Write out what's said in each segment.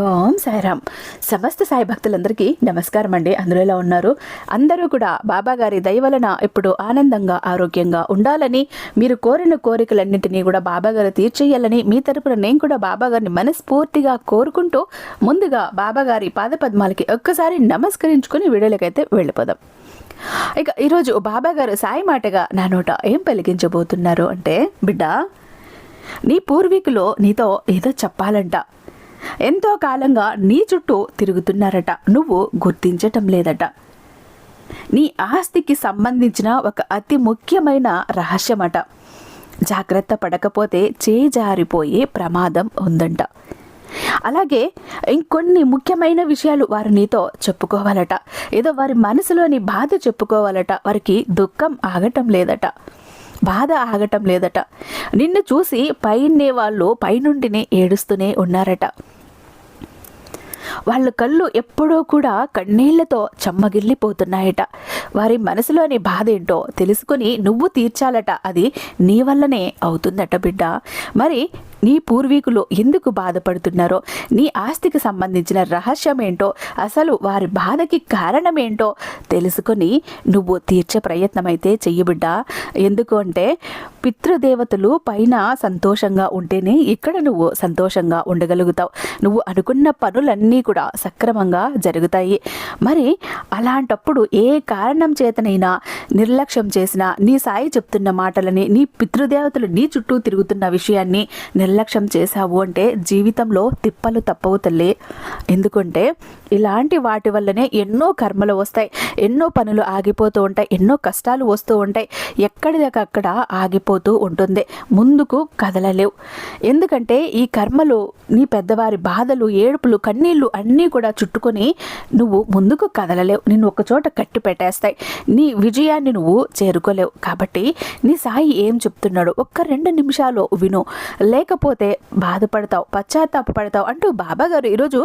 ఓం సాయిరామ్. సమస్త సాయి భక్తులందరికీ నమస్కారం అండి. అందులో ఎలా ఉన్నారు? అందరూ కూడా బాబా గారి వలన ఇప్పుడు ఆనందంగా ఆరోగ్యంగా ఉండాలని మీరు కోరిన కోరికలన్నింటినీ కూడా బాబా గారు తీర్చేయాలని మీ తరపున నేను కూడా బాబా గారిని మనస్ఫూర్తిగా కోరుకుంటూ ముందుగా బాబా గారి పాదపద్మాలకి ఒక్కసారి నమస్కరించుకుని వీడియోలకైతే వెళ్ళిపోదాం. ఇక ఈరోజు బాబా గారు సాయి మాటగా నా నోట ఏం పలికించబోతున్నారు అంటే బిడ్డ నీ పూర్వీకులు నీతో ఏదో చెప్పాలంట. ఎంతో కాలంగా నీ చుట్టూ తిరుగుతున్నారట. నువ్వు గుర్తించటం లేదట. నీ ఆస్తికి సంబంధించిన ఒక అతి ముఖ్యమైన రహస్యమట. జాగ్రత్త పడకపోతే చేజారిపోయే ప్రమాదం ఉందంట. అలాగే ఇంకొన్ని ముఖ్యమైన విషయాలు వారు నీతో చెప్పుకోవాలట. ఏదో వారి మనసులోని బాధ చెప్పుకోవాలట. వారికి దుఃఖం ఆగటం లేదట. బాధ ఆగటం లేదట. నిన్ను చూసి పైనే వాళ్ళు పైనుండినే ఏడుస్తూనే ఉన్నారట. వాళ్ళ కళ్ళు ఎప్పుడూ కూడా కన్నీళ్ళతో చెమ్మగిల్లిపోతున్నాయట. వారి మనసులోని బాధ ఏంటో తెలుసుకుని నువ్వు తీర్చాలట. అది నీ వల్లనే అవుతుందట బిడ్డ. మరి నీ పూర్వీకులు ఎందుకు బాధపడుతున్నారో నీ ఆస్తికి సంబంధించిన రహస్యం ఏంటో అసలు వారి బాధకి కారణమేంటో తెలుసుకొని నువ్వు తీర్చే ప్రయత్నం అయితే చెయ్యబిడ్డ ఎందుకు అంటే పితృదేవతలు పైన సంతోషంగా ఉంటేనే ఇక్కడ నువ్వు సంతోషంగా ఉండగలుగుతావు. నువ్వు అనుకున్న పనులన్నీ కూడా సక్రమంగా జరుగుతాయి. మరి అలాంటప్పుడు ఏ కారణం చేతనైనా నిర్లక్ష్యం చేసినా నీ సాయి చెప్తున్న మాటలని నీ పితృదేవతలు నీ చుట్టూ తిరుగుతున్న విషయాన్ని నిర్లక్ష్యం చేశావు అంటే జీవితంలో తిప్పలు తప్పవు తల్లి. ఎందుకంటే ఇలాంటి వాటి వల్లనే ఎన్నో కర్మలు వస్తాయి ఎన్నో పనులు ఆగిపోతూ ఉంటాయి ఎన్నో కష్టాలు వస్తూ ఉంటాయి. ఎక్కడిదక్కడ ఆగిపోతూ ఉంటుంది. ముందుకు కదలలేవు. ఎందుకంటే ఈ కర్మలు నీ పెద్దవారి బాధలు ఏడుపులు కన్నీళ్ళు అన్నీ కూడా చుట్టుకొని నువ్వు ముందుకు కదలలేవు. నిన్ను ఒకచోట కట్టి పెట్టేస్తాయి. నీ విజయాన్ని నువ్వు చేరుకోలేవు. కాబట్టి నీ సాయి ఏం చెప్తున్నాడు? ఒక్క రెండు నిమిషాలు విను. లేకపోతే బాధపడతావు పశ్చాత్తాప పడతావు అంటూ బాబా గారు ఈరోజు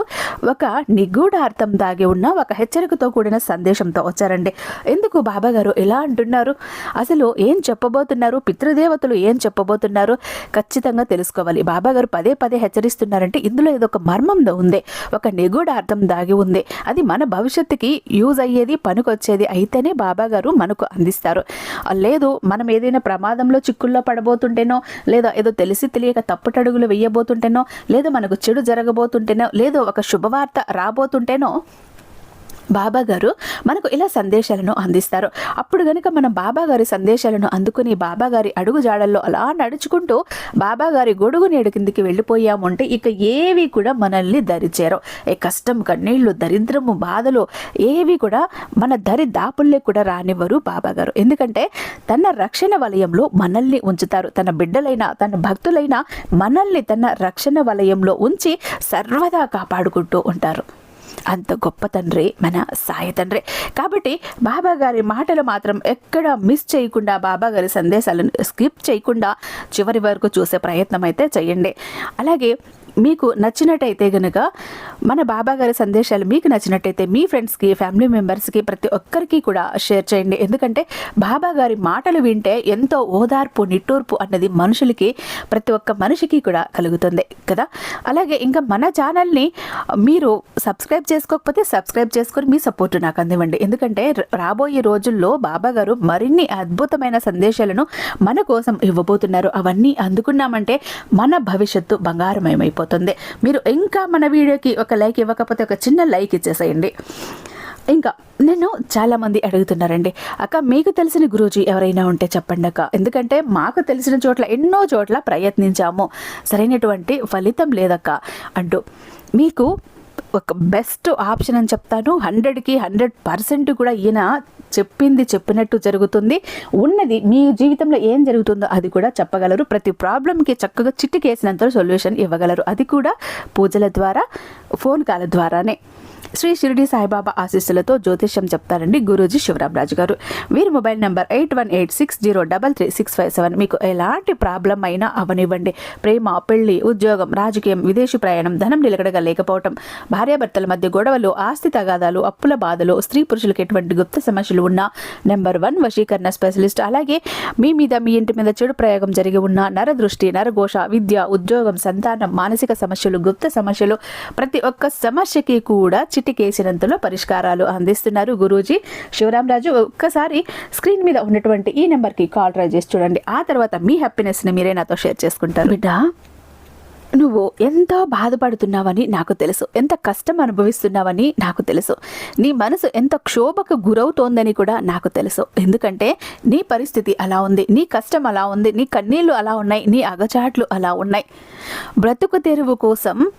ఒక నిగూఢ అర్థం దాగి ఉన్న ఒక హెచ్చరికతో కూడిన సందేశంతో వచ్చారండి. ఎందుకు బాబా గారు ఇలా అంటున్నారు? అసలు ఏం చెప్పబోతున్నారు? పితృదేవతలు ఏం చెప్పబోతున్నారు? ఖచ్చితంగా తెలుసుకోవాలి. బాబా గారు పదే పదే హెచ్చరిస్తున్నారంటే ఇందులో ఏదో ఒక మర్మం ఉంది ఒక నిగూఢ అర్థం దాగి ఉంది. అది మన భవిష్యత్తుకి యూజ్ అయ్యేది పనికొచ్చేది అయితేనే బాబా గారు మనకు అందిస్తారు. లేదు మనం ఏదైనా ప్రమాదంలో చిక్కుల్లో పడబోతుంటేనో లేదా ఏదో తెలిసి తెలియక అప్పటడుగులు వేయబోతుంటేనో లేదా మనకు చెడు జరగబోతుంటేనో లేదో ఒక శుభవార్త రాబోతుంటేనో బాబా గారు మనకు ఇలా సందేశాలను అందిస్తారు. అప్పుడు గనుక మనం బాబా గారి సందేశాలను అందుకుని బాబా గారి అడుగు జాడల్లో అలా నడుచుకుంటూ బాబా గారి గొడుగు నేడు కిందికి వెళ్ళిపోయామంటే ఇక ఏవి కూడా మనల్ని దరిచేరు ఏ కష్టం కన్నీళ్ళు దరిద్రము బాధలు ఏవి కూడా మన దరి దాపుల్లే కూడా రానివ్వరు బాబా గారు. ఎందుకంటే తన రక్షణ వలయంలో మనల్ని ఉంచుతారు. తన బిడ్డలైన తన భక్తులైన మనల్ని తన రక్షణ వలయంలో ఉంచి సర్వదా కాపాడుకుంటూ ఉంటారు. అంత గొప్ప తండ్రి మన సాయి తండ్రి. కాబట్టి బాబా గారి మాటలు మాత్రం ఎక్కడ మిస్ చేయకుండా బాబా గారి సందేశాలను స్కిప్ చేయకుండా చివరి వరకు చూసే ప్రయత్నం అయితే చేయండి. అలాగే మీకు నచ్చినట్టయితే గనక మన బాబా గారి సందేశాలు మీకు నచ్చినట్టయితే మీ ఫ్రెండ్స్కి ఫ్యామిలీ మెంబర్స్కి ప్రతి ఒక్కరికి కూడా షేర్ చేయండి. ఎందుకంటే బాబా గారి మాటలు వింటే ఎంతో ఓదార్పు నిట్టూర్పు అన్నది మనుషులకి ప్రతి ఒక్క మనిషికి కూడా కలుగుతుంది కదా. అలాగే ఇంకా మన ఛానల్ని మీరు సబ్స్క్రైబ్ చేసుకోకపోతే సబ్స్క్రైబ్ చేసుకొని మీ సపోర్ట్ నాకు అందివ్వండి. ఎందుకంటే రాబోయే రోజుల్లో బాబా గారు మరిన్ని అద్భుతమైన సందేశాలను మన కోసం ఇవ్వబోతున్నారు. అవన్నీ అందుకున్నామంటే మన భవిష్యత్తు బంగారమయమైపోతుంది. అయిపోతుంది. మీరు ఇంకా మన వీడియోకి ఒక లైక్ ఇవ్వకపోతే ఒక చిన్న లైక్ ఇచ్చేసేయండి. ఇంకా నేను చాలామంది అడుగుతున్నారండి అక్క మీకు తెలిసిన గురూజీ ఎవరైనా ఉంటే చెప్పండి అక్క. ఎందుకంటే మాకు తెలిసిన చోట్ల ఎన్నో చోట్ల ప్రయత్నించాము. సరైనటువంటి ఫలితం లేదక్క. అంటూ మీకు ఒక బెస్ట్ ఆప్షన్ అని చెప్తాను. హండ్రెడ్కి హండ్రెడ్ పర్సెంట్ కూడా ఈయన చెప్పింది చెప్పినట్టు జరుగుతుంది. ఉన్నది మీ జీవితంలో ఏం జరుగుతుందో అది కూడా చెప్పగలరు. ప్రతి ప్రాబ్లంకి చక్కగా చిట్టుకేసినంత సొల్యూషన్ ఇవ్వగలరు. అది కూడా పూజల ద్వారా ఫోన్ కాల్ ద్వారానే. శ్రీ షిరిడి సాయిబాబా ఆశీస్సులతో జ్యోతిష్యం చెప్తారండి గురూజీ శివరామరాజు గారు. వీరి mobile number eight one eight six zero double three six five seven. మీకు ఎలాంటి ప్రాబ్లం అయినా అవనివ్వండి. ప్రేమ పెళ్ళి ఉద్యోగం రాజకీయం విదేశీ ప్రయాణం ధనం నిలకడగా లేకపోవటం భార్యాభర్తల మధ్య గొడవలు ఆస్తి తగాదాలు అప్పుల బాధలు స్త్రీ పురుషులకు ఎటువంటి గుప్త సమస్యలు ఉన్నా నెంబర్ వన్ వశీకరణ స్పెషలిస్ట్. అలాగే మీ మీద మీ ఇంటి మీద చెడు ప్రయోగం జరిగి ఉన్న నరదృష్టి నరఘోష విద్య ఉద్యోగం సంతానం మానసిక సమస్యలు గుప్త సమస్యలు ప్రతి ఒక్క సమస్యకి కూడా చిటికేసినంతలో పరిష్కారాలు అందిస్తున్నారు గురూజీ. శివరామరాజు ఒక్కసారి స్క్రీన్ మీద ఉన్నటువంటి ఈ నెంబర్కి కాల్ ట్రై చేసి చూడండి. ఆ తర్వాత మీ హ్యాపీనెస్ని మీరే నాతో షేర్ చేసుకుంటారు. బిడ్డ నువ్వు ఎంతో బాధపడుతున్నావని నాకు తెలుసు. ఎంత కష్టం అనుభవిస్తున్నావని నాకు తెలుసు. నీ మనసు ఎంత క్షోభకు గురవుతోందని కూడా నాకు తెలుసు. ఎందుకంటే నీ పరిస్థితి అలా ఉంది నీ కష్టం అలా ఉంది నీ కన్నీళ్ళు అలా ఉన్నాయి నీ అగచాట్లు అలా ఉన్నాయి. బ్రతుకు తెరువు కోసం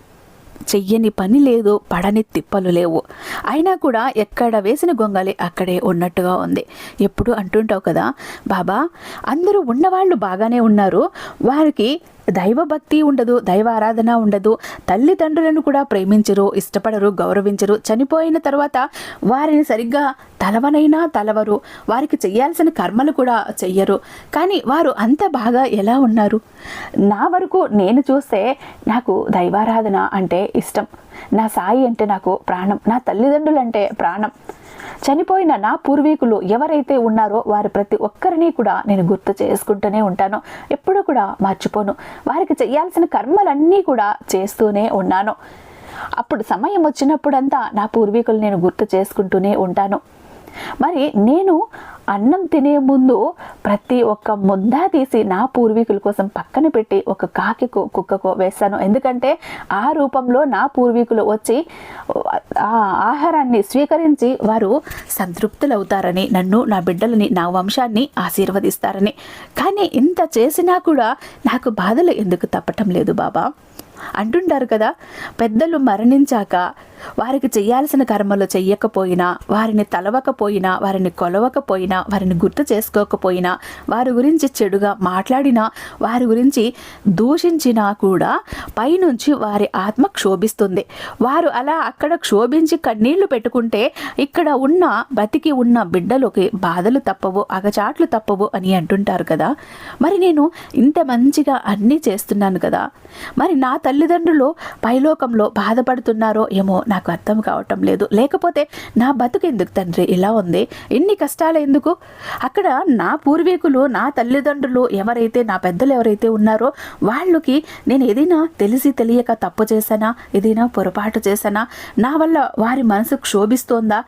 చెయ్యని పని లేదు పడని తిప్పలు లేవు. అయినా కూడా ఎక్కడ వేసిన గొంగలి అక్కడే ఉన్నట్టుగా ఉంది. ఎప్పుడు అంటుంటావు కదా బాబా అందరూ ఉన్నవాళ్ళు బాగానే ఉన్నారు. వారికి దైవభక్తి ఉండదు దైవ ఆరాధన ఉండదు తల్లిదండ్రులను కూడా ప్రేమించరు ఇష్టపడరు గౌరవించరు. చనిపోయిన తర్వాత వారిని సరిగ్గా తలవనైనా తలవరు. వారికి చేయాల్సిన కర్మలు కూడా చెయ్యరు. కానీ వారు అంత బాగా ఎలా ఉన్నారు? నా వరకు నేను చూస్తే నాకు దైవారాధన అంటే ఇష్టం. నా సాయి అంటే నాకు ప్రాణం. నా తల్లిదండ్రులు అంటే ప్రాణం. చనిపోయిన నా పూర్వీకులు ఎవరైతే ఉన్నారో వారి ప్రతి ఒక్కరిని కూడా నేను గుర్తు చేసుకుంటూనే ఉంటాను. ఎప్పుడూ కూడా మర్చిపోను. వారికి చేయాల్సిన కర్మలన్నీ కూడా చేస్తూనే ఉన్నాను. అప్పుడు సమయం వచ్చినప్పుడంతా నా పూర్వీకులు నేను గుర్తు చేసుకుంటూనే ఉంటాను. మరి నేను అన్నం తినే ముందు ప్రతి ఒక్క ముద్ద తీసి నా పూర్వీకుల కోసం పక్కన పెట్టి ఒక కాకికో కుక్కకో వేస్తాను. ఎందుకంటే ఆ రూపంలో నా పూర్వీకులు వచ్చి ఆ ఆహారాన్ని స్వీకరించి వారు సంతృప్తులవుతారని నన్ను నా బిడ్డలని నా వంశాన్ని ఆశీర్వదిస్తారని. కానీ ఇంత చేసినా కూడా నాకు బాధలు ఎందుకు తప్పటం లేదు బాబా. అంటుంటారు కదా పెద్దలు మరణించాక వారికి చేయాల్సిన కర్మలు చెయ్యకపోయినా వారిని తలవకపోయినా వారిని కొలవకపోయినా వారిని గుర్తు చేసుకోకపోయినా వారి గురించి చెడుగా మాట్లాడినా వారి గురించి దూషించినా కూడా పైనుంచి వారి ఆత్మ క్షోభిస్తుంది. వారు అలా అక్కడ క్షోభించి కన్నీళ్ళు పెట్టుకుంటే ఇక్కడ ఉన్న బతికి ఉన్న బిడ్డలోకి బాధలు తప్పవు అగచాట్లు తప్పవు అని అంటుంటారు కదా. మరి నేను ఇంత మంచిగా అన్నీ చేస్తున్నాను కదా. మరి నా తల్లిదండ్రులు పైలోకంలో బాధపడుతున్నారో ఏమో నాకు అర్థం కావటం లేదు. లేకపోతే నా బతుకు ఎందుకు తండ్రి? ఇలా ఉంది. ఎన్ని కష్టాలు ఎందుకు? అక్కడ నా పూర్వీకులు నా తల్లిదండ్రులు ఎవరైతే నా పెద్దలు ఎవరైతే ఉన్నారో వాళ్ళకి నేను ఏదైనా తెలిసి తెలియక తప్పు చేశానా? ఏదైనా పొరపాటు చేశానా? నా వల్ల వారి మనసు క్షోభిస్తోందా?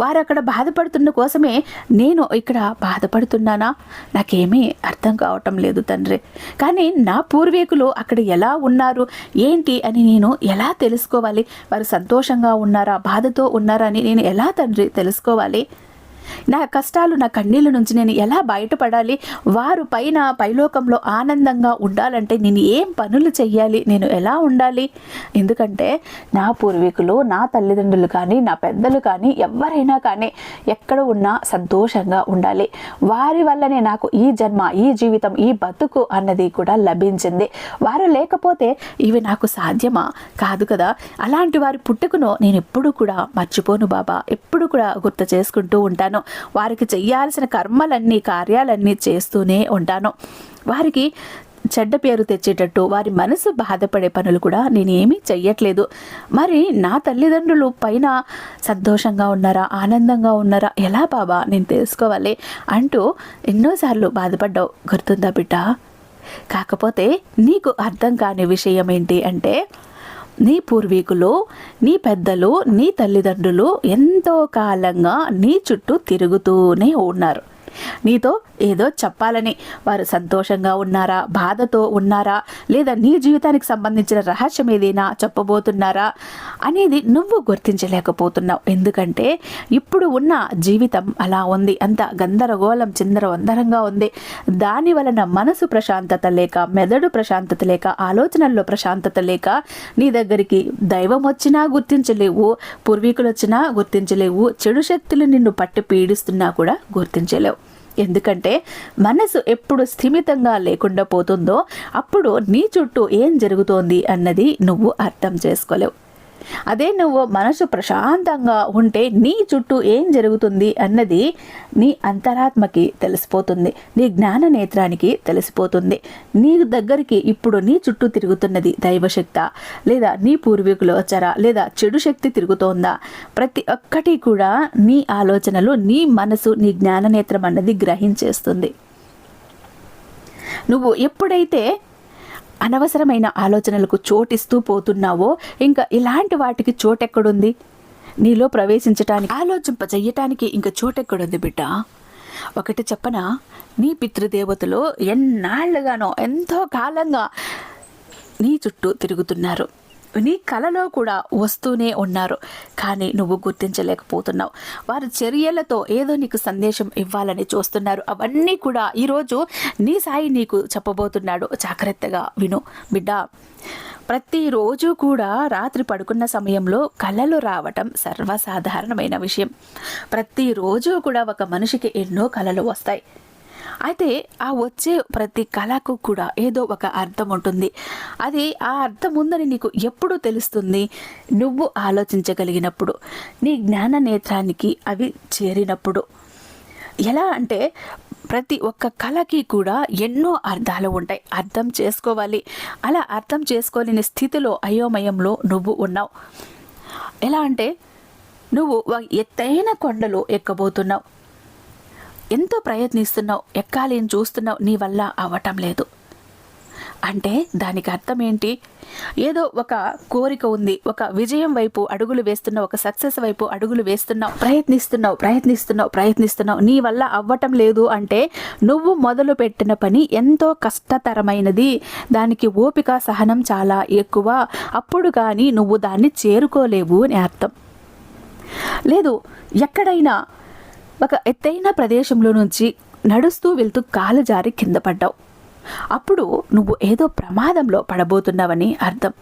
వారు అక్కడ బాధపడుతున్న కోసమే నేను ఇక్కడ బాధపడుతున్నానా? నాకేమీ అర్థం కావటం లేదు తండ్రి. కానీ నా పూర్వీకులు అక్కడ ఎలా ఉన్నారు? ఏంటి అని నేను ఎలా తెలుసుకోవాలి? వారు సంతోషంగా ఉన్నారా? బాధతో ఉన్నారా? అని నేను ఎలా తండ్రి తెలుసుకోవాలి? నా కష్టాలు నా కన్నీళ్ళ నుంచి నేను ఎలా బయటపడాలి? వారు పైన పైలోకంలో ఆనందంగా ఉండాలంటే నేను ఏం పనులు చెయ్యాలి? నేను ఎలా ఉండాలి? ఎందుకంటే నా పూర్వీకులు నా తల్లిదండ్రులు కానీ నా పెద్దలు కానీ ఎవరైనా కానీ ఎక్కడ ఉన్నా సంతోషంగా ఉండాలి. వారి వల్లనే నాకు ఈ జన్మ ఈ జీవితం ఈ బతుకు అన్నది కూడా లభించింది. వారు లేకపోతే ఇవి నాకు సాధ్యమా? కాదు కదా. అలాంటి వారి పుట్టుకను నేను ఎప్పుడు కూడా మర్చిపోను బాబా. ఎప్పుడు కూడా గుర్తు చేసుకుంటూ ఉంటాను. వారికి చెయ్యాల్సిన కర్మలన్నీ కార్యాలన్నీ చేస్తూనే ఉంటాను. వారికి చెడ్డ పేరు తెచ్చేటట్టు వారి మనసు బాధపడే పనులు కూడా నేనేమీ చెయ్యట్లేదు. మరి నా తల్లిదండ్రులు పైన సంతోషంగా ఉన్నారా? ఆనందంగా ఉన్నారా? ఎలా బాబా? నేను తెలుసుకోవాలి అంటూ ఎన్నోసార్లు బాధపడ్డావు. గుర్తుందా బిడ్డ? కాకపోతే నీకు అర్థం కాని విషయం ఏంటి అంటే నీ పూర్వీకులు నీ పెద్దలు నీ తల్లిదండ్రులు ఎంతో కాలంగా నీ చుట్టూ తిరుగుతూనే ఉన్నారు. నీతో ఏదో చెప్పాలని. వారు సంతోషంగా ఉన్నారా? బాధతో ఉన్నారా? లేదా నీ జీవితానికి సంబంధించిన రహస్యం ఏదైనా చెప్పబోతున్నారా? అనేది నువ్వు గుర్తించలేకపోతున్నావు. ఎందుకంటే ఇప్పుడు ఉన్న జీవితం అలా ఉంది. అంత గందరగోళం చిందరవందరంగా ఉంది. దాని వలన మనసు ప్రశాంతత లేక మెదడు ప్రశాంతత లేక ఆలోచనల్లో ప్రశాంతత లేక నీ దగ్గరికి దైవం వచ్చినా గుర్తించలేవు పూర్వీకులు వచ్చినా గుర్తించలేవు చెడు శక్తులు నిన్ను పట్టి పీడిస్తున్నా కూడా గుర్తించలేవు. ఎందుకంటే మనసు ఎప్పుడు స్థిమితంగా లేకుండా పోతుందో అప్పుడు నీ చుట్టూ ఏం జరుగుతోంది అన్నది నువ్వు అర్థం చేసుకోలేవు. అదే నువ్వు మనసు ప్రశాంతంగా ఉంటే నీ చుట్టూ ఏం జరుగుతుంది అన్నది నీ అంతరాత్మకి తెలిసిపోతుంది. నీ జ్ఞాన నేత్రానికి తెలిసిపోతుంది. నీ దగ్గరికి ఇప్పుడు నీ చుట్టూ తిరుగుతున్నది దైవశక్త లేదా నీ పూర్వీకులు వచ్చారా లేదా చెడు శక్తి తిరుగుతోందా? ప్రతి ఒక్కటి కూడా నీ ఆలోచనలు నీ మనసు నీ జ్ఞాననేత్రం అన్నది గ్రహించేస్తుంది. నువ్వు ఎప్పుడైతే అనవసరమైన ఆలోచనలకు చోటిస్తూ పోతున్నావో ఇంకా ఇలాంటి వాటికి చోటెక్కడుంది? నీలో ప్రవేశించటానికి ఆలోచింపజెయ్యటానికి ఇంకా చోటెక్కడుంది బిడ్డ? ఒకటి చెప్పన? నీ పితృదేవతలు ఎన్నాళ్ళుగానో ఎంతో కాలంగా నీ చుట్టూ తిరుగుతున్నారు. నీ కలలో కూడా వస్తూనే ఉన్నారు. కానీ నువ్వు గుర్తించలేకపోతున్నావు. వారి చర్యలతో ఏదో నీకు సందేశం ఇవ్వాలని చూస్తున్నారు. అవన్నీ కూడా ఈరోజు నీ సాయి నీకు చెప్పబోతున్నాడు. జాగ్రత్తగా విను బిడ్డ. ప్రతిరోజు కూడా రాత్రి పడుకున్న సమయంలో కళలు రావటం సర్వసాధారణమైన విషయం. ప్రతిరోజు కూడా ఒక మనిషికి ఎన్నో కళలు వస్తాయి. అయితే ఆ వచ్చే ప్రతి కళకు కూడా ఏదో ఒక అర్థం ఉంటుంది. అది ఆ అర్థం ఉందని నీకు ఎప్పుడు తెలుస్తుంది? నువ్వు ఆలోచించగలిగినప్పుడు నీ జ్ఞాన నేత్రానికి అవి చేరినప్పుడు. ఎలా అంటే ప్రతి ఒక్క కళకి కూడా ఎన్నో అర్థాలు ఉంటాయి. అర్థం చేసుకోవాలి. అలా అర్థం చేసుకోలేని స్థితిలో అయోమయంలో నువ్వు ఉన్నావు. ఎలా అంటే నువ్వు ఎత్తైన కొండలు ఎక్కబోతున్నావు. ఎంతో ప్రయత్నిస్తున్నావు ఎక్కాలి అని చూస్తున్నావు నీ వల్ల అవ్వటం లేదు. అంటే దానికి అర్థం ఏంటి? ఏదో ఒక కోరిక ఉంది ఒక విజయం వైపు అడుగులు వేస్తున్నావు ఒక సక్సెస్ వైపు అడుగులు వేస్తున్నావు ప్రయత్నిస్తున్నావు ప్రయత్నిస్తున్నావు ప్రయత్నిస్తున్నావు నీ వల్ల అవ్వటం లేదు అంటే నువ్వు మొదలు పెట్టిన పని ఎంతో కష్టతరమైనది. దానికి ఓపిక సహనం చాలా ఎక్కువ. అప్పుడు కానీ నువ్వు దాన్ని చేరుకోలేవు అని అర్థం. లేదు ఎక్కడైనా ఒక ఎత్తైన ప్రదేశంలో నుంచి నడుస్తూ వెళ్తూ కాలు జారి కింద పడ్డావు. అప్పుడు నువ్వు ఏదో ప్రమాదంలో పడబోతున్నావని అర్థం.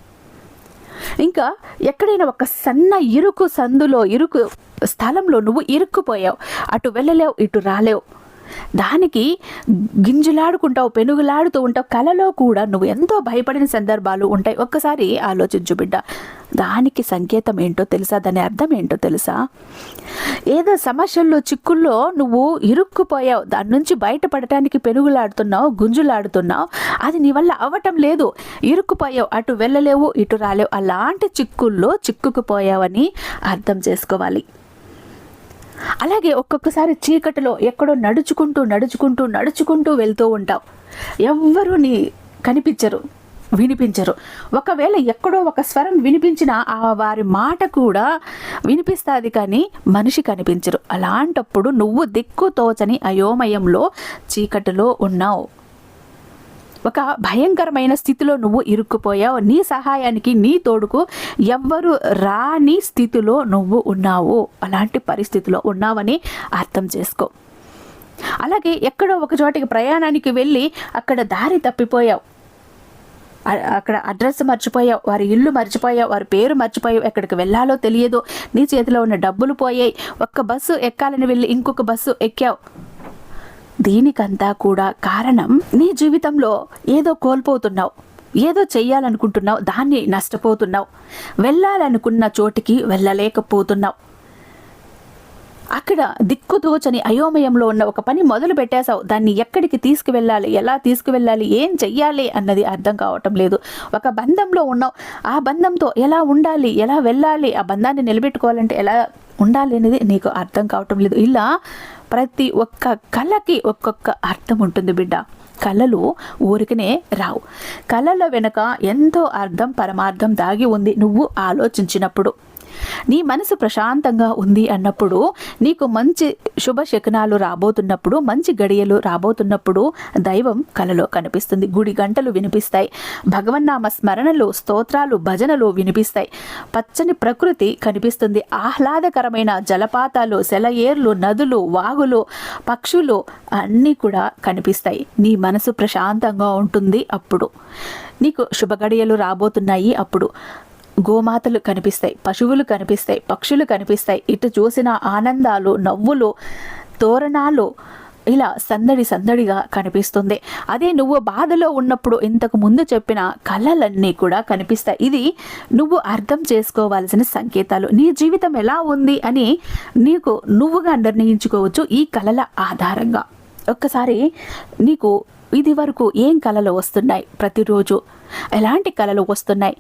ఇంకా ఎక్కడైనా ఒక సన్న ఇరుకు సందులో ఇరుకు స్థలంలో నువ్వు ఇరుక్కుపోయావు. అటు వెళ్ళలేవు ఇటు రాలేవు. దానికి గింజులాడుకుంటావు పెనుగులాడుతూ ఉంటావు. కలలో కూడా నువ్వు ఎంతో భయపడిన సందర్భాలు ఉంటాయి. ఒక్కసారి ఆలోచించు బిడ్డ. దానికి సంకేతం ఏంటో తెలుసా? దాని అర్థం ఏంటో తెలుసా? ఏదో సమస్యల్లో చిక్కుల్లో నువ్వు ఇరుక్కుపోయావు. దాని నుంచి బయటపడటానికి పెనుగులాడుతున్నావు గుంజులాడుతున్నావు. అది నీ వల్ల అవ్వటం లేదు. ఇరుక్కుపోయావు అటు వెళ్ళలేవు ఇటు రాలేవు. అలాంటి చిక్కుల్లో చిక్కుకుపోయావని అర్థం చేసుకోవాలి. అలాగే ఒక్కొక్కసారి చీకటిలో ఎక్కడో నడుచుకుంటూ నడుచుకుంటూ నడుచుకుంటూ వెళ్తూ ఉంటావు ఎవ్వరూ నీ కనిపించరు వినిపించరు. ఒకవేళ ఎక్కడో ఒక స్వరం వినిపించిన ఆ వారి మాట కూడా వినిపిస్తుంది కానీ మనిషి కనిపించరు. అలాంటప్పుడు నువ్వు దిక్కు తోచని అయోమయంలో చీకటిలో ఉన్నావు. ఒక భయంకరమైన స్థితిలో నువ్వు ఇరుక్కుపోయావు. నీ సహాయానికి నీ తోడుకు ఎవ్వరు రాని స్థితిలో నువ్వు ఉన్నావు. అలాంటి పరిస్థితిలో ఉన్నావని అర్థం చేసుకో. అలాగే ఎక్కడో ఒక చోటికి ప్రయాణానికి వెళ్ళి అక్కడ దారి తప్పిపోయావు. అక్కడ అడ్రస్ మర్చిపోయావు. వారి ఇల్లు మర్చిపోయావు. వారి పేరు మర్చిపోయావు. ఎక్కడికి వెళ్ళాలో తెలియదు. నీ చేతిలో ఉన్న డబ్బులు పోయాయి. ఒక్క బస్సు ఎక్కాలని వెళ్ళి ఇంకొక బస్సు ఎక్కావు. దీనికంతా కూడా కారణం నీ జీవితంలో ఏదో కోల్పోతున్నావు ఏదో చెయ్యాలనుకుంటున్నావు దాన్ని నష్టపోతున్నావు వెళ్ళాలనుకున్న చోటికి వెళ్ళలేకపోతున్నావు. అక్కడ దిక్కుదోచని అయోమయంలో ఉన్న ఒక పని మొదలు పెట్టేశావు. దాన్ని ఎక్కడికి తీసుకువెళ్ళాలి ఎలా తీసుకువెళ్ళాలి ఏం చెయ్యాలి అన్నది అర్థం కావటం లేదు. ఒక బంధంలో ఉన్నావు. ఆ బంధంతో ఎలా ఉండాలి ఎలా వెళ్ళాలి ఆ బంధాన్ని నిలబెట్టుకోవాలంటే ఎలా ఉండాలి అనేది నీకు అర్థం కావటం లేదు. ఇలా ప్రతి ఒక్క కళకి ఒక్కొక్క అర్థం ఉంటుంది బిడ్డ. కళలు ఊరికనే రావు. కళల వెనుక ఎంతో అర్థం పరమార్థం దాగి ఉంది నువ్వు ఆలోచించినప్పుడు. నీ మనసు ప్రశాంతంగా ఉంది అన్నప్పుడు నీకు మంచి శుభ శకనాలు రాబోతున్నప్పుడు మంచి గడియలు రాబోతున్నప్పుడు దైవం కలలో కనిపిస్తుంది. గుడి గంటలు వినిపిస్తాయి. భగవన్నామ స్మరణలు స్తోత్రాలు భజనలు వినిపిస్తాయి. పచ్చని ప్రకృతి కనిపిస్తుంది. ఆహ్లాదకరమైన జలపాతాలు సెలయేర్లు నదులు వాగులు పక్షులు అన్నీ కూడా కనిపిస్తాయి. నీ మనసు ప్రశాంతంగా ఉంటుంది అప్పుడు. నీకు శుభగడియలు రాబోతున్నాయి అప్పుడు. గోమాతలు కనిపిస్తాయి పశువులు కనిపిస్తాయి పక్షులు కనిపిస్తాయి. ఇటు చూసిన ఆనందాలు నవ్వులు తోరణాలు ఇలా సందడి సందడిగా కనిపిస్తుంది. అదే నువ్వు బాధలో ఉన్నప్పుడు ఇంతకు ముందు చెప్పిన కళలన్నీ కూడా కనిపిస్తాయి. ఇది నువ్వు అర్థం చేసుకోవాల్సిన సంకేతాలు. నీ జీవితం ఎలా ఉంది అని నీకు నువ్వుగా నిర్ణయించుకోవచ్చు ఈ కళల ఆధారంగా. ఒక్కసారి నీకు ఇది వరకు ఏం కళలు వస్తున్నాయి ప్రతిరోజు? ఎలాంటి కళలు వస్తున్నాయి?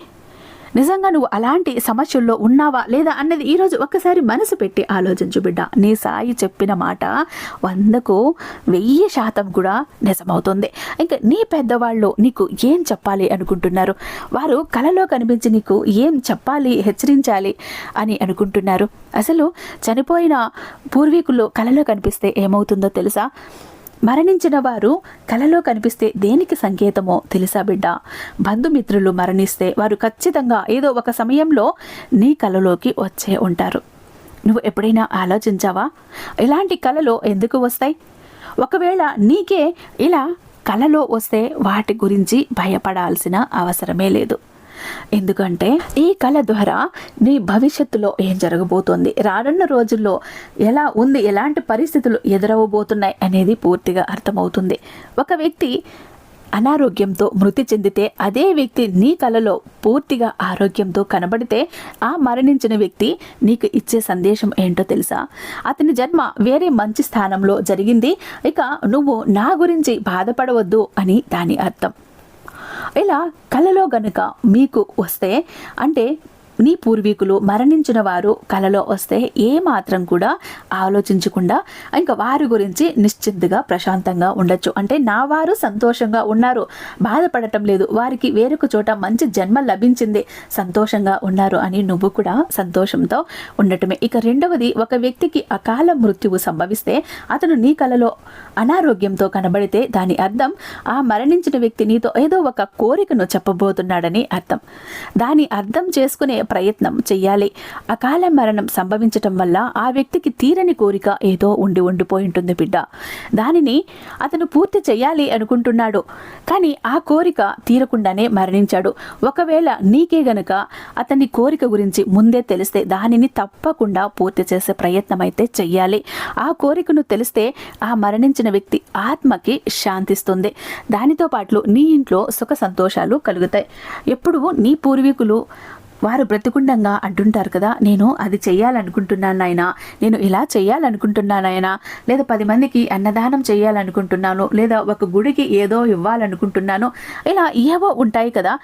నిజంగా నువ్వు అలాంటి సమస్యల్లో ఉన్నావా లేదా అన్నది ఈరోజు ఒక్కసారి మనసు పెట్టి ఆలోచించు బిడ్డ. నీ సాయి చెప్పిన మాట వందకు వెయ్యి శాతం కూడా నిజమవుతుంది. ఇంకా నీ పెద్దవాళ్ళు నీకు ఏం చెప్పాలి అనుకుంటున్నారు? వారు కలలో కనిపించి నీకు ఏం చెప్పాలి హెచ్చరించాలి అని అనుకుంటున్నారు. అసలు చనిపోయిన పూర్వీకులు కలలో కనిపిస్తే ఏమవుతుందో తెలుసా? మరణించిన వారు కలలో కనిపిస్తే దేనికి సంకేతమో తెలుసా బిడ్డ? బంధుమిత్రులు మరణిస్తే వారు ఖచ్చితంగా ఏదో ఒక సమయంలో నీ కలలోకి వచ్చే ఉంటారు. నువ్వు ఎప్పుడైనా ఆలోచించావా? ఇలాంటి కళలు ఎందుకు వస్తాయి? ఒకవేళ నీకే ఇలా కళలో వస్తే వాటి గురించి భయపడాల్సిన అవసరమే లేదు. ఎందుకంటే ఈ కళ ద్వారా నీ భవిష్యత్తులో ఏం జరగబోతోంది? రానున్న రోజుల్లో ఎలా ఉంది? ఎలాంటి పరిస్థితులు ఎదురవబోతున్నాయి అనేది పూర్తిగా అర్థమవుతుంది. ఒక వ్యక్తి అనారోగ్యంతో మృతి చెందితే అదే వ్యక్తి నీ కలలో పూర్తిగా ఆరోగ్యంతో కనబడితే ఆ మరణించిన వ్యక్తి నీకు ఇచ్చే సందేశం ఏంటో తెలుసా? అతని జన్మ వేరే మంచి స్థానంలో జరిగింది. ఇక నువ్వు నా గురించి బాధపడవద్దు అని దాని అర్థం. ఇలా కలలో గనుక మీకు వస్తే అంటే నీ పూర్వీకులు మరణించిన వారు కలలో వస్తే ఏ మాత్రం కూడా ఆలోచించకుండా ఇంకా వారి గురించి నిశ్చింతగా ప్రశాంతంగా ఉండొచ్చు. అంటే నా వారు సంతోషంగా ఉన్నారు. బాధపడటం లేదు. వారికి వేరొక చోట మంచి జన్మ లభించింది. సంతోషంగా ఉన్నారు అని నువ్వు కూడా సంతోషంతో ఉండటమే. ఇక రెండవది ఒక వ్యక్తికి అకాల మృత్యువు సంభవిస్తే అతను నీ కలలో అనారోగ్యంతో కనబడితే దాని అర్థం ఆ మరణించిన వ్యక్తి నీతో ఏదో ఒక కోరికను చెప్పబోతున్నాడని అర్థం. దాని అర్థం చేసుకునే ప్రయత్నం చెయ్యాలి. అకాల మరణం సంభవించటం వల్ల ఆ వ్యక్తికి తీరని కోరిక ఏదో ఉండి ఉండిపోయి ఉంటుంది బిడ్డ. దానిని అతను పూర్తి చేయాలి అనుకుంటున్నాడు. కానీ ఆ కోరిక తీరకుండానే మరణించాడు. ఒకవేళ నీకే గనక అతని కోరిక గురించి ముందే తెలిస్తే దానిని తప్పకుండా పూర్తి చేసే ప్రయత్నం అయితే చెయ్యాలి. ఆ కోరికను తెలిస్తే ఆ మరణించిన వ్యక్తి ఆత్మకి శాంతిస్తుంది. దానితో పాటు నీ ఇంట్లో సుఖ సంతోషాలు కలుగుతాయి. ఎప్పుడు నీ పూర్వీకులు వారు బ్రతికుండంగా అంటుంటారు కదా నేను అది చెయ్యాలనుకుంటున్నాను ఆయన నేను ఇలా చెయ్యాలనుకుంటున్నాను ఆయన లేదా పది మందికి అన్నదానం చేయాలనుకుంటున్నాను లేదా ఒక గుడికి ఏదో ఇవ్వాలనుకుంటున్నాను ఇలా ఏవో ఉంటాయి కదా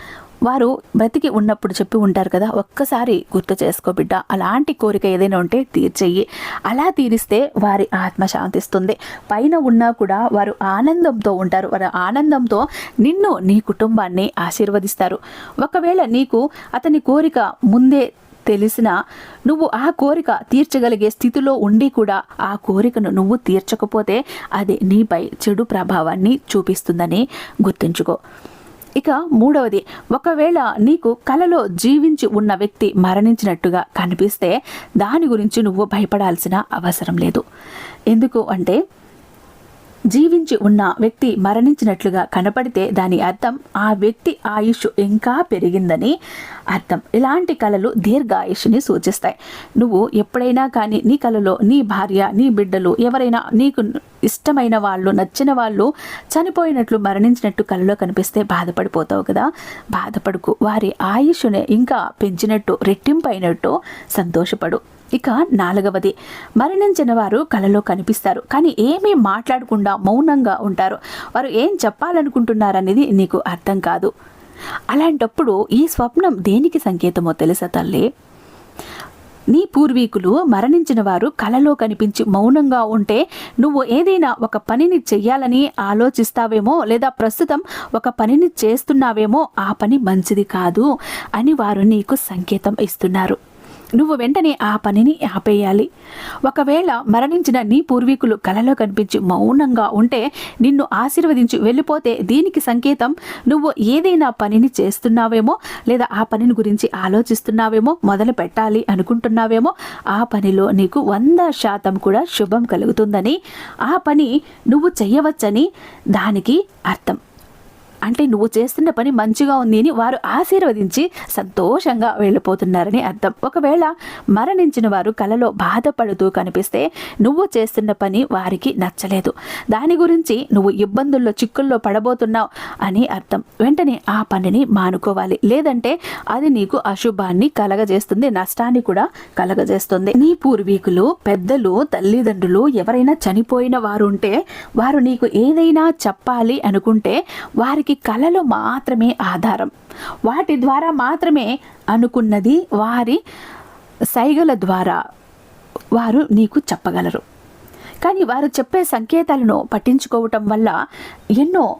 వారు బ్రతికి ఉన్నప్పుడు చెప్పి ఉంటారు కదా ఒక్కసారి గుర్తు చేసుకో బిడ్డ అలాంటి కోరిక ఏదైనా ఉంటే తీర్చేయి. అలా తీరిస్తే వారి ఆత్మ శాంతిస్తుంది. పైన ఉన్నా కూడా వారు ఆనందంతో ఉంటారు. వారి ఆనందంతో నిన్ను నీ కుటుంబాన్ని ఆశీర్వదిస్తారు. ఒకవేళ నీకు అతని కోరిక ముందే తెలిసిన నువ్వు ఆ కోరిక తీర్చగలిగే స్థితిలో ఉండి కూడా ఆ కోరికను నువ్వు తీర్చకపోతే అది నీపై చెడు ప్రభావాన్ని చూపిస్తుందని గుర్తుంచుకో. ఇక మూడవది ఒకవేళ నీకు కలలో జీవించి ఉన్న వ్యక్తి మరణించినట్టుగా కనిపిస్తే దాని గురించి నువ్వు భయపడాల్సిన అవసరం లేదు. ఎందుకు అంటే జీవించి ఉన్న వ్యక్తి మరణించినట్లుగా కనపడితే దాని అర్థం ఆ వ్యక్తి ఆయుష్ ఇంకా పెరిగిందని అర్థం. ఇలాంటి కళలు దీర్ఘాయుష్ని సూచిస్తాయి. నువ్వు ఎప్పుడైనా కానీ నీ కళలో నీ భార్య నీ బిడ్డలు ఎవరైనా నీకు ఇష్టమైన వాళ్ళు నచ్చిన వాళ్ళు చనిపోయినట్లు మరణించినట్టు కళలో కనిపిస్తే బాధపడిపోతావు కదా. బాధపడుకు. వారి ఆయుష్ని ఇంకా పెంచినట్టు రెట్టింపైనట్టు సంతోషపడు. ఇక నాలుగవది. మరణించిన వారు కలలో కనిపిస్తారు. కానీ ఏమీ మాట్లాడకుండా మౌనంగా ఉంటారు. వారు ఏం చెప్పాలనుకుంటున్నారనేది నీకు అర్థం కాదు. అలాంటప్పుడు ఈ స్వప్నం దేనికి సంకేతమో తెలుసా తల్లి? నీ పూర్వీకులు మరణించిన వారు కలలో కనిపించి మౌనంగా ఉంటే నువ్వు ఏదైనా ఒక పనిని చెయ్యాలని ఆలోచిస్తావేమో లేదా ప్రస్తుతం ఒక పనిని చేస్తున్నావేమో ఆ పని మంచిది కాదు అని వారు నీకు సంకేతం ఇస్తున్నారు. నువ్వు వెంటనే ఆ పనిని ఆపేయాలి. ఒకవేళ మరణించిన నీ పూర్వీకులు కలలో కనిపించి మౌనంగా ఉంటే నిన్ను ఆశీర్వదించి వెళ్ళిపోతే దీనికి సంకేతం నువ్వు ఏదైనా పనిని చేస్తున్నావేమో లేదా ఆ పనిని గురించి ఆలోచిస్తున్నావేమో మొదలు పెట్టాలి అనుకుంటున్నావేమో ఆ పనిలో నీకు వంద శాతం కూడా శుభం కలుగుతుందని ఆ పని నువ్వు చెయ్యవచ్చని దానికి అర్థం. అంటే నువ్వు చేస్తున్న పని మంచిగా ఉంది అని వారు ఆశీర్వదించి సంతోషంగా వెళ్ళిపోతున్నారని అర్థం. ఒకవేళ మరణించిన వారు కలలో బాధపడుతూ కనిపిస్తే నువ్వు చేస్తున్న పని వారికి నచ్చలేదు. దాని గురించి నువ్వు ఇబ్బందుల్లో చిక్కుల్లో పడబోతున్నావు అని అర్థం. వెంటనే ఆ పనిని మానుకోవాలి. లేదంటే అది నీకు అశుభాన్ని కలగజేస్తుంది నష్టాన్ని కూడా కలగజేస్తుంది. నీ పూర్వీకులు పెద్దలు తల్లిదండ్రులు ఎవరైనా చనిపోయిన వారు ఉంటే వారు నీకు ఏదైనా చెప్పాలి అనుకుంటే వారికి కళలు మాత్రమే ఆధారం. వాటి ద్వారా మాత్రమే అనుకున్నది వారి సైగల ద్వారా వారు నీకు చెప్పగలరు. కానీ వారు చెప్పే సంకేతాలను పట్టించుకోవటం వల్ల ఎన్నో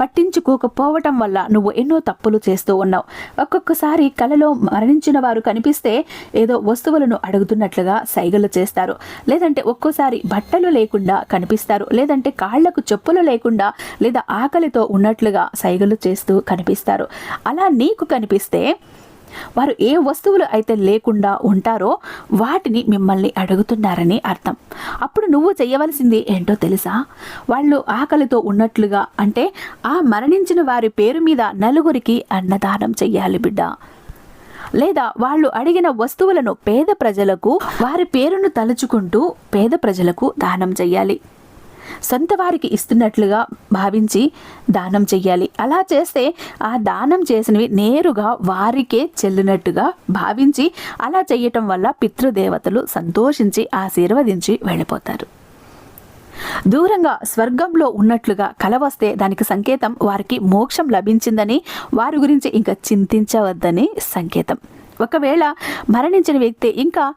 పట్టించుకోకపోవటం వల్ల నువ్వు ఎన్నో తప్పులు చేస్తూ ఉన్నావు. ఒక్కొక్కసారి కలలో మరణించిన వారు కనిపిస్తే ఏదో వస్తువులను అడుగుతున్నట్లుగా సైగలు చేస్తారు. లేదంటే ఒక్కోసారి బట్టలు లేకుండా కనిపిస్తారు. లేదంటే కాళ్ళకు చెప్పులు లేకుండా లేదా ఆకలితో ఉన్నట్లుగా సైగలు చేస్తూ కనిపిస్తారు. అలా నీకు కనిపిస్తే వారు ఏ వస్తువులు అయితే లేకుండా ఉంటారో వాటిని మిమ్మల్ని అడుగుతున్నారని అర్థం. అప్పుడు నువ్వు చేయవలసింది ఏంటో తెలుసా? వాళ్ళు ఆకలితో ఉన్నట్లుగా అంటే ఆ మరణించిన వారి పేరు మీద నలుగురికి అన్నదానం చెయ్యాలి బిడ్డ. లేదా వాళ్ళు అడిగిన వస్తువులను పేద ప్రజలకు వారి పేరును తలుచుకుంటూ పేద ప్రజలకు దానం చెయ్యాలి. సొంత వారికి ఇస్తున్నట్లుగా భావించి దానం చెయ్యాలి. అలా చేస్తే ఆ దానం చేసినవి నేరుగా వారికే చెల్లినట్టుగా భావించి అలా చేయటం వల్ల పితృదేవతలు సంతోషించి ఆశీర్వదించి వెళ్ళిపోతారు. దూరంగా స్వర్గంలో ఉన్నట్లుగా కల వస్తే దానికి సంకేతం వారికి మోక్షం లభించిందని వారి గురించి ఇంకా చింతించవద్దని సంకేతం. ఒకవేళ మరణించిన వ్యక్తి ఇంకా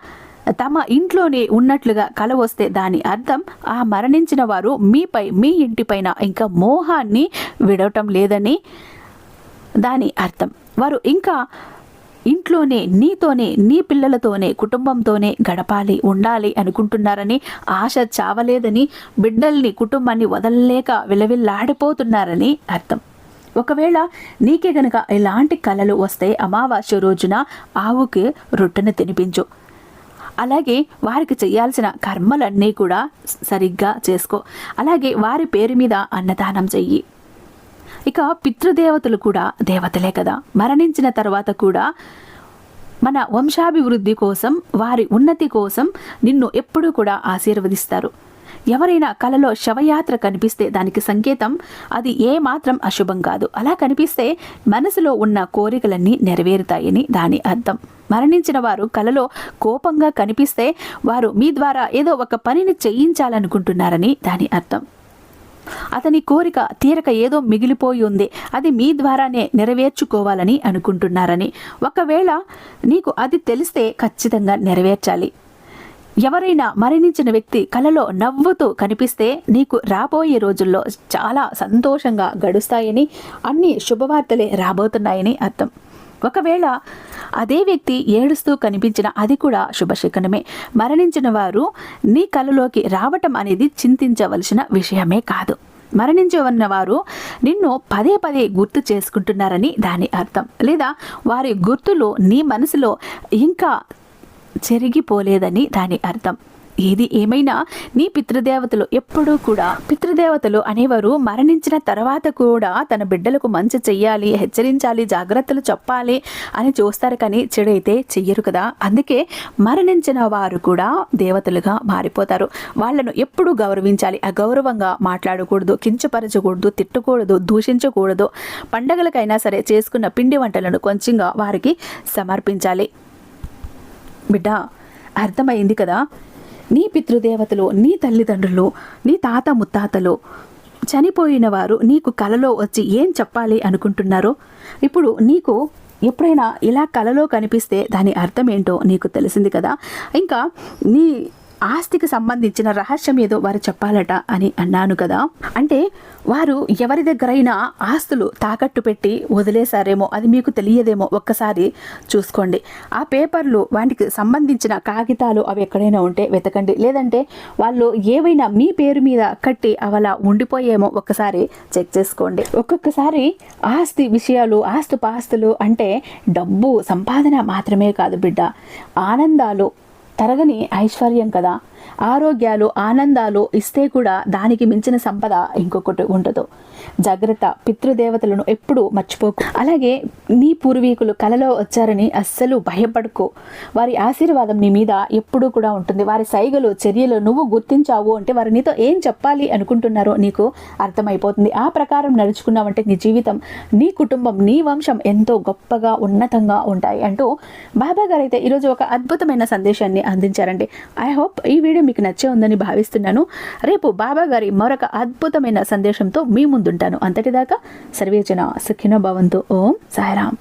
తమ ఇంట్లోనే ఉన్నట్లుగా కల వస్తే దాని అర్థం ఆ మరణించిన వారు మీపై మీ ఇంటిపైన ఇంకా మోహాన్ని విడవటం లేదని దాని అర్థం. వారు ఇంకా ఇంట్లోనే నీతోనే నీ పిల్లలతోనే కుటుంబంతోనే గడపాలి ఉండాలి అనుకుంటున్నారని ఆశ చావలేదని బిడ్డల్ని కుటుంబాన్ని వదలలేక విలవిల్లాడిపోతున్నారని అర్థం. ఒకవేళ నీకే గనక ఇలాంటి కళలు వస్తే అమావాస్య రోజున ఆవుకి రొట్టెను తినిపించు. అలాగే వారికి చేయాల్సిన కర్మలన్నీ కూడా సరిగ్గా చేసుకో. అలాగే వారి పేరు మీద అన్నదానం చెయ్యి. ఇక పితృదేవతలు కూడా దేవతలే కదా. మరణించిన తర్వాత కూడా మన వంశాభివృద్ధి కోసం వారి ఉన్నతి కోసం నిన్ను ఎప్పుడూ కూడా ఆశీర్వదిస్తారు. ఎవరైనా కలలో శవయాత్ర కనిపిస్తే దానికి సంకేతం అది ఏమాత్రం అశుభం కాదు. అలా కనిపిస్తే మనసులో ఉన్న కోరికలన్నీ నెరవేరుతాయని దాని అర్థం. మరణించిన వారు కలలో కోపంగా కనిపిస్తే వారు మీ ద్వారా ఏదో ఒక పనిని చేయించాలనుకుంటున్నారని దాని అర్థం. అతని కోరిక తీరక ఏదో మిగిలిపోయి ఉంది. అది మీ ద్వారానే నెరవేర్చుకోవాలని అనుకుంటున్నారని. ఒకవేళ నీకు అది తెలిస్తే ఖచ్చితంగా నెరవేర్చాలి. ఎవరైనా మరణించిన వ్యక్తి కలలో నవ్వుతూ కనిపిస్తే నీకు రాబోయే రోజుల్లో చాలా సంతోషంగా గడుస్తాయని అన్ని శుభవార్తలే రాబోతున్నాయని అర్థం. ఒకవేళ అదే వ్యక్తి ఏడుస్తూ కనిపించిన అది కూడా శుభశకనమే. మరణించిన వారు నీ కలలోకి రావటం అనేది చింతించవలసిన విషయమే కాదు. మరణించి వారు నిన్ను పదే పదే గుర్తు చేసుకుంటున్నారని దాని అర్థం. లేదా వారి గుర్తులు నీ మనసులో ఇంకా చెరిగిపోలేదని దాని అర్థం. ఏది ఏమైనా నీ పితృదేవతలు ఎప్పుడూ కూడా పితృదేవతలు అనేవారు మరణించిన తర్వాత కూడా తన బిడ్డలకు మంచి చెయ్యాలి హెచ్చరించాలి జాగ్రత్తలు చెప్పాలి అని చూస్తారు కానీ చెడైతే చెయ్యరు కదా. అందుకే మరణించిన వారు కూడా దేవతలుగా మారిపోతారు. వాళ్ళను ఎప్పుడు గౌరవించాలి అగౌరవంగా మాట్లాడకూడదు కించపరచకూడదు తిట్టకూడదు దూషించకూడదు. పండగలకైనా సరే చేసుకున్న పిండి వంటలను కొంచెంగా వారికి సమర్పించాలి. బిడ్డ అర్థమైంది కదా? నీ పితృదేవతలు నీ తల్లిదండ్రులు నీ తాత ముత్తాతలు చనిపోయిన వారు నీకు కలలో వచ్చి ఏం చెప్పాలి అనుకుంటున్నారో? ఇప్పుడు నీకు ఎప్పుడైనా ఇలా కలలో కనిపిస్తే దాని అర్థం ఏంటో నీకు తెలిసింది కదా? ఇంకా నీ ఆస్తికి సంబంధించిన రహస్యం ఏదో వారు చెప్పాలట అని అన్నాను కదా. అంటే వారు ఎవరి దగ్గరైనా ఆస్తులు తాకట్టు పెట్టి వదిలేశారేమో అది మీకు తెలియదేమో ఒక్కసారి చూసుకోండి. ఆ పేపర్లు వాటికి సంబంధించిన కాగితాలు అవి ఎక్కడైనా ఉంటే వెతకండి. లేదంటే వాళ్ళు ఏవైనా మీ పేరు మీద కట్టి అవలా ఉండిపోయేమో ఒక్కసారి చెక్ చేసుకోండి. ఒక్కొక్కసారి ఆస్తి విషయాలు ఆస్తు పాస్తులు అంటే డబ్బు సంపాదన మాత్రమే కాదు బిడ్డ. ఆనందాలు తరగని ఐశ్వర్యం కదా. ఆరోగ్యాలు ఆనందాలు ఇస్తే కూడా దానికి మించిన సంపద ఇంకొకటి ఉండదు. జాగ్రత్త పితృదేవతలను ఎప్పుడూ మర్చిపోకు. అలాగే నీ పూర్వీకులు కలలో వచ్చారని అస్సలు భయపడకు. వారి ఆశీర్వాదం నీ మీద ఎప్పుడూ కూడా ఉంటుంది. వారి సైగలు చర్యలు నువ్వు గుర్తించావు అంటే వారు నీతో ఏం చెప్పాలి అనుకుంటున్నారో నీకు అర్థమైపోతుంది. ఆ ప్రకారం నడుచుకున్నావంటే నీ జీవితం నీ కుటుంబం నీ వంశం ఎంతో గొప్పగా ఉన్నతంగా ఉంటాయి అంటూ బాబా గారు అయితే ఈరోజు ఒక అద్భుతమైన సందేశాన్ని అందించారండి. ఐ హోప్ ఈ వీడియో మీకు నచ్చే ఉందని భావిస్తున్నాను. రేపు బాబా గారి మరొక అద్భుతమైన సందేశంతో మీ ముందుంటాను. అంతటిదాకా సర్వేజన సుఖినో భవంతు. ఓం సాయిరామ్.